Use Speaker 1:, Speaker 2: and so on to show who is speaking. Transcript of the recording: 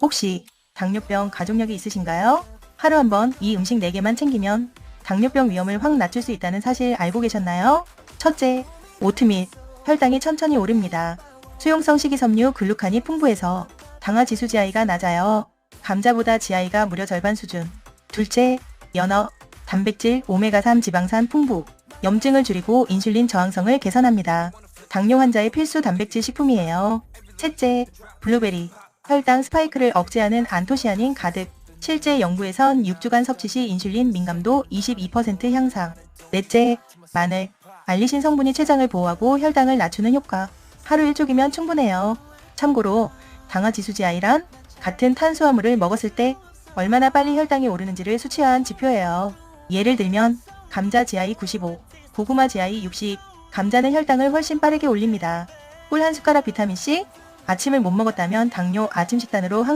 Speaker 1: 혹시 당뇨병 가족력이 있으신가요? 하루 한 번 이 음식 4개만 챙기면 당뇨병 위험을 확 낮출 수 있다는 사실 알고 계셨나요? 첫째, 오트밀. 혈당이 천천히 오릅니다. 수용성 식이섬유 글루칸이 풍부해서 당화 지수 GI가 낮아요. 감자보다 GI가 무려 절반 수준. 둘째, 연어. 단백질, 오메가3 지방산 풍부. 염증을 줄이고 인슐린 저항성을 개선합니다. 당뇨 환자의 필수 단백질 식품이에요. 셋째, 블루베리. 혈당 스파이크를 억제하는 안토시아닌 가득. 실제 연구에선 6주간 섭취 시 인슐린 민감도 22% 향상. 넷째, 마늘. 알리신 성분이 췌장을 보호하고 혈당을 낮추는 효과. 하루 1쪽이면 충분해요. 참고로 당화 지수 GI란 같은 탄수화물을 먹었을 때 얼마나 빨리 혈당이 오르는지를 수치화한 지표예요. 예를 들면 감자 GI 95, 고구마 GI 60, 감자는 혈당을 훨씬 빠르게 올립니다. 꿀 한 숟가락 비타민C, 아침을 못 먹었다면 당뇨 아침 식단으로 항상